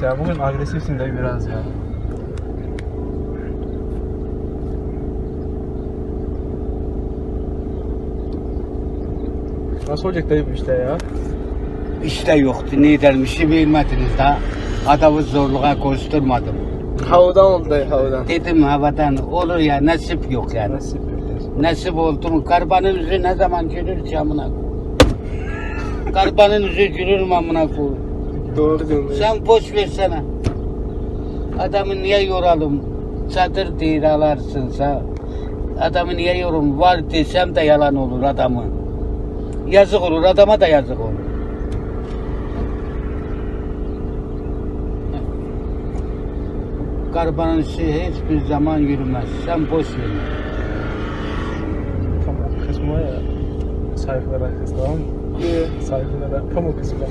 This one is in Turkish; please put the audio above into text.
Sen bugün agresifsin de biraz ya. Nasıl olacak dayı bu işte ya? İşte yoktu. Ne dermişi bilmediniz daha. Adamı zorluğa koşturmadım. Havadan oldu dayı havadan. Dedim havadan olur ya nasip yok yani. Nasip yok. Nasip oldu? Karbanın yüzü ne zaman gülür ki amına? Karbanın yüzü gülür mü amına koy? Doğru diyorsun. Sen boş versene. Adamı niye yoralım? Çadır değil alarsın sen. Adamı niye yorum? Var desem de yalan olur adamı. Yazık olur adama da yazık olur. Karbanın işi hiçbir zaman yürümez. Sen boş ver. Tamam kızma ya. Sayfalara kız tamam mı? Sayfalara kamu kızma.